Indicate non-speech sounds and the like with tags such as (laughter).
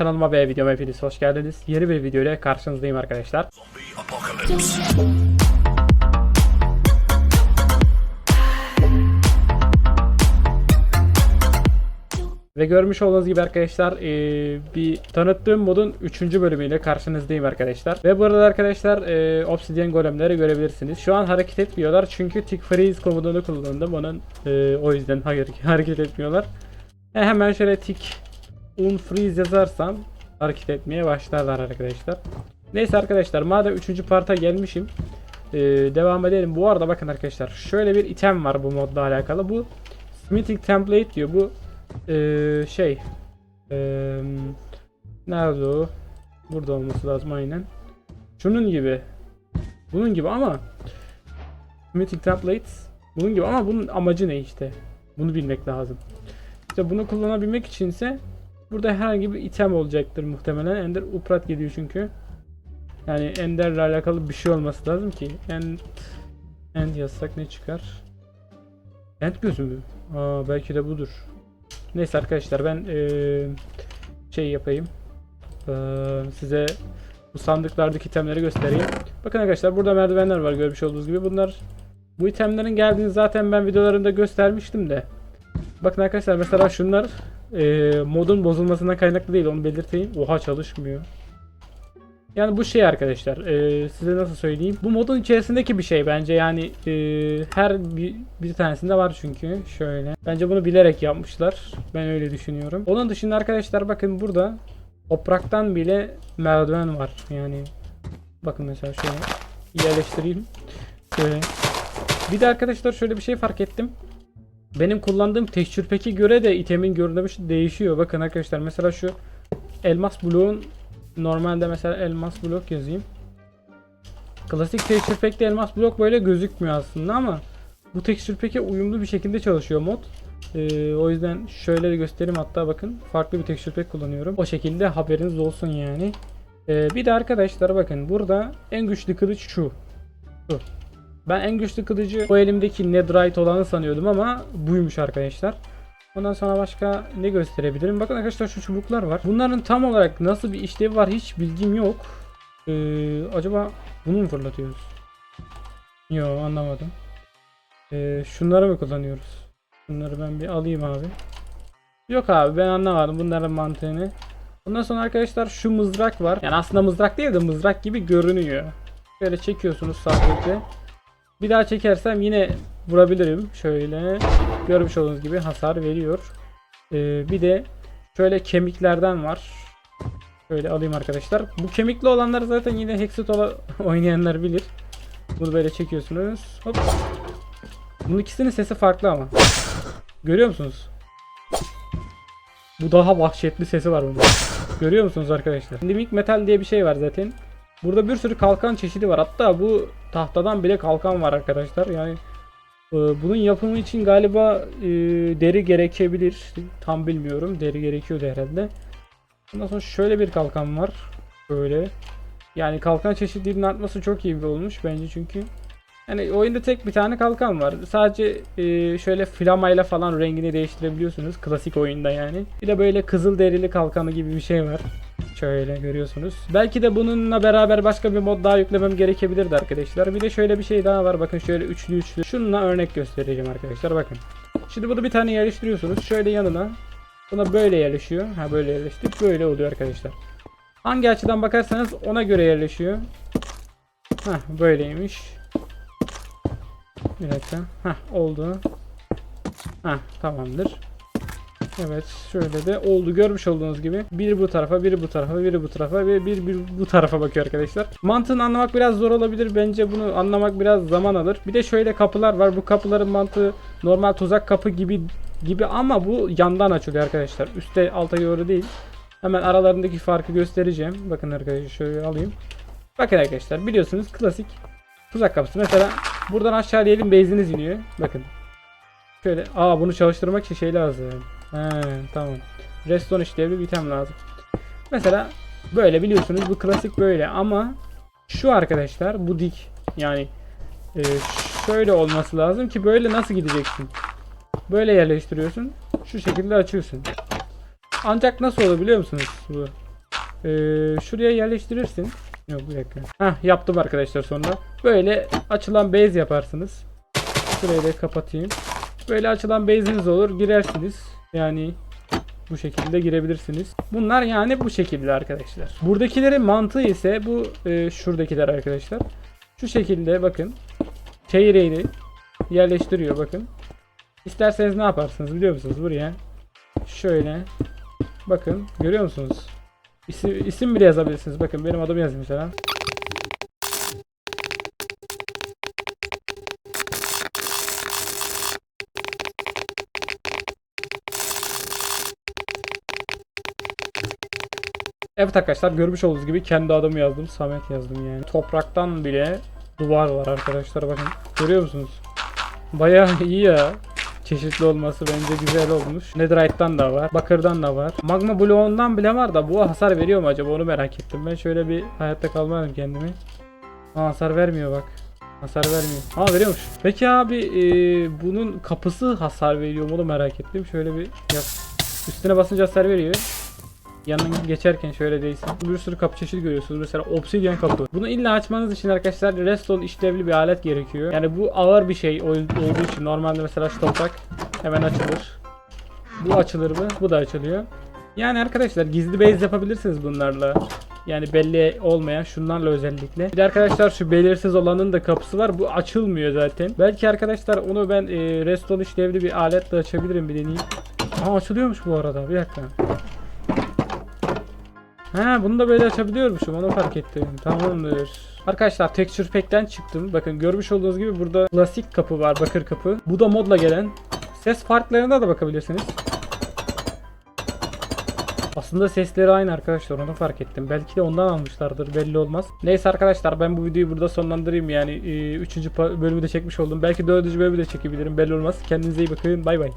Kanalıma ve videoma hepiniz hoş geldiniz. Yeni bir video ile karşınızdayım arkadaşlar. Ve görmüş olduğunuz gibi arkadaşlar eee, bir tanıttığım modun 3. bölümüyle karşınızdayım arkadaşlar. Ve burada arkadaşlar eee, Obsidian golemleri görebilirsiniz. Şu an hareket etmiyorlar çünkü tick freeze komutunu kullandım. Onun eee, o yüzden (laughs) hareket etmiyorlar. E, hemen şöyle tick unfreeze yazarsam hareket etmeye başlarlar arkadaşlar. Neyse arkadaşlar madem 3. parta gelmişim eee, devam edelim. Bu arada bakın arkadaşlar şöyle bir item var bu modla alakalı. Bu smithing template diyor. Bu ee, şey ee, nerede o? Burada olması lazım aynen. Şunun gibi. Bunun gibi ama Mythic Templates bunun gibi ama bunun amacı ne işte? Bunu bilmek lazım. İşte bunu kullanabilmek içinse burada herhangi bir item olacaktır muhtemelen. Ender Uprat geliyor çünkü. Yani Ender'le alakalı bir şey olması lazım ki. End, end yazsak ne çıkar? End gözü mü? Aa, belki de budur. Neyse arkadaşlar ben eee, şey yapayım. Eee, size bu sandıklardaki itemleri göstereyim. Bakın arkadaşlar burada merdivenler var görmüş olduğunuz gibi. Bunlar bu itemlerin geldiğini zaten ben videolarımda göstermiştim de. Bakın arkadaşlar mesela şunlar eee, modun bozulmasından kaynaklı değil onu belirteyim. Oha çalışmıyor. Yani bu şey arkadaşlar eee, size nasıl söyleyeyim. Bu modun içerisindeki bir şey bence yani eee, her bir, bir tanesinde var çünkü şöyle. Bence bunu bilerek yapmışlar. Ben öyle düşünüyorum. Onun dışında arkadaşlar bakın burada topraktan bile merdiven var. Yani bakın mesela şöyle yerleştireyim. Şöyle. Bir de arkadaşlar şöyle bir şey fark ettim. Benim kullandığım texture pack'e göre de itemin görünümü değişiyor. Bakın arkadaşlar mesela şu elmas bloğun normalde mesela elmas blok yazayım. Klasik texture pack'te elmas blok böyle gözükmüyor aslında ama bu texture pack'e uyumlu bir şekilde çalışıyor mod. Ee, o yüzden şöyle de göstereyim hatta bakın farklı bir texture pack kullanıyorum. O şekilde haberiniz olsun yani. Ee, bir de arkadaşlar bakın burada en güçlü kılıç şu. Şu. Ben en güçlü kılıcı o elimdeki netherite olanı sanıyordum ama buymuş arkadaşlar. Ondan sonra başka ne gösterebilirim? Bakın arkadaşlar şu çubuklar var. Bunların tam olarak nasıl bir işlevi var hiç bilgim yok. Ee, acaba bunu mu fırlatıyoruz? Yo anlamadım. Ee, şunları mı kullanıyoruz? Bunları ben bir alayım abi. Yok abi ben anlamadım bunların mantığını. Ondan sonra arkadaşlar şu mızrak var. Yani aslında mızrak değil de mızrak gibi görünüyor. Böyle çekiyorsunuz sadece. Bir daha çekersem yine vurabilirim. Şöyle görmüş olduğunuz gibi hasar veriyor. Ee, bir de şöyle kemiklerden var. Şöyle alayım arkadaşlar. Bu kemikli olanlar zaten yine Hexit (laughs) oynayanlar bilir. Bunu böyle çekiyorsunuz. Hop. Bunun ikisinin sesi farklı ama. Görüyor musunuz? Bu daha vahşetli sesi var bunun. Görüyor musunuz arkadaşlar? Limik metal diye bir şey var zaten. Burada bir sürü kalkan çeşidi var. Hatta bu tahtadan bile kalkan var arkadaşlar. Yani e, bunun yapımı için galiba e, deri gerekebilir. Tam bilmiyorum. Deri gerekiyordu herhalde. Ondan sonra şöyle bir kalkan var. Böyle. Yani kalkan çeşitliliğinin artması çok iyi bir olmuş bence çünkü. Yani oyunda tek bir tane kalkan var. Sadece e, şöyle flamayla falan rengini değiştirebiliyorsunuz. Klasik oyunda yani. Bir de böyle kızıl derili kalkanı gibi bir şey var. Şöyle görüyorsunuz. Belki de bununla beraber başka bir mod daha yüklemem gerekebilirdi arkadaşlar. Bir de şöyle bir şey daha var. Bakın şöyle üçlü üçlü. Şununla örnek göstereceğim arkadaşlar. Bakın. Şimdi bunu bir tane yerleştiriyorsunuz. Şöyle yanına. Buna böyle yerleşiyor. Ha böyle yerleştik. Böyle oluyor arkadaşlar. Hangi açıdan bakarsanız ona göre yerleşiyor. Hah böyleymiş. Bir dakika. Hah oldu. Hah tamamdır. Evet şöyle de oldu görmüş olduğunuz gibi. Biri bu tarafa, biri bu tarafa, biri bu tarafa ve bir, bir bu tarafa bakıyor arkadaşlar. Mantığını anlamak biraz zor olabilir. Bence bunu anlamak biraz zaman alır. Bir de şöyle kapılar var. Bu kapıların mantığı normal tuzak kapı gibi gibi ama bu yandan açılıyor arkadaşlar. Üste alta doğru değil. Hemen aralarındaki farkı göstereceğim. Bakın arkadaşlar şöyle alayım. Bakın arkadaşlar biliyorsunuz klasik tuzak kapısı. Mesela buradan aşağı diyelim base'iniz iniyor. Bakın. Şöyle aa bunu çalıştırmak için şey lazım. He tamam. Redstone işlevli bir item lazım. Mesela böyle biliyorsunuz bu klasik böyle ama şu arkadaşlar bu dik yani e, şöyle olması lazım ki böyle nasıl gideceksin? Böyle yerleştiriyorsun. Şu şekilde açıyorsun. Ancak nasıl olur biliyor musunuz bu? Ee, şuraya yerleştirirsin. Yok bir dakika. Heh yaptım arkadaşlar sonra. Böyle açılan base yaparsınız. Şurayı da kapatayım. Böyle açılan base'iniz olur. Girersiniz. Yani bu şekilde girebilirsiniz. Bunlar yani bu şekilde arkadaşlar. Buradakilerin mantığı ise bu e, şuradakiler arkadaşlar. Şu şekilde bakın. Çeyreğini yerleştiriyor bakın. İsterseniz ne yaparsınız biliyor musunuz buraya? Şöyle. Bakın görüyor musunuz? İsim, isim bile yazabilirsiniz. Bakın benim adımı yazayım mesela. Evet arkadaşlar görmüş olduğunuz gibi kendi adımı yazdım. Samet yazdım yani. Topraktan bile duvar var arkadaşlar bakın. Görüyor musunuz? Bayağı (laughs) iyi ya. Çeşitli olması bence güzel olmuş. Netherite'dan da var. Bakırdan da var. Magma bloğundan bile var da bu hasar veriyor mu acaba onu merak ettim. Ben şöyle bir hayatta kalmadım kendimi. Aa, hasar vermiyor bak. Hasar vermiyor. Aa veriyormuş. Peki abi e, bunun kapısı hasar veriyor mu onu merak ettim. Şöyle bir yap. Üstüne basınca hasar veriyor. Yanından geçerken şöyle değilsin. Bir sürü kapı çeşidi görüyorsunuz. Mesela obsidian kapı. Bunu illa açmanız için arkadaşlar redstone işlevli bir alet gerekiyor. Yani bu ağır bir şey ol- olduğu için normalde mesela şu toprak hemen açılır. Bu açılır mı? Bu da açılıyor. Yani arkadaşlar gizli base yapabilirsiniz bunlarla. Yani belli olmayan şunlarla özellikle. Bir de arkadaşlar şu belirsiz olanın da kapısı var. Bu açılmıyor zaten. Belki arkadaşlar onu ben e, redstone işlevli bir aletle açabilirim bir deneyeyim. Aa açılıyormuş bu arada. Bir dakika. Ha bunu da böyle açabiliyormuşum onu fark ettim. Tamamdır. Arkadaşlar texture pack'ten çıktım. Bakın görmüş olduğunuz gibi burada klasik kapı var bakır kapı. Bu da modla gelen. Ses farklarına da bakabilirsiniz. Aslında sesleri aynı arkadaşlar onu fark ettim. Belki de ondan almışlardır belli olmaz. Neyse arkadaşlar ben bu videoyu burada sonlandırayım yani 3. bölümü de çekmiş oldum. Belki 4. bölümü de çekebilirim belli olmaz. Kendinize iyi bakın bay bay.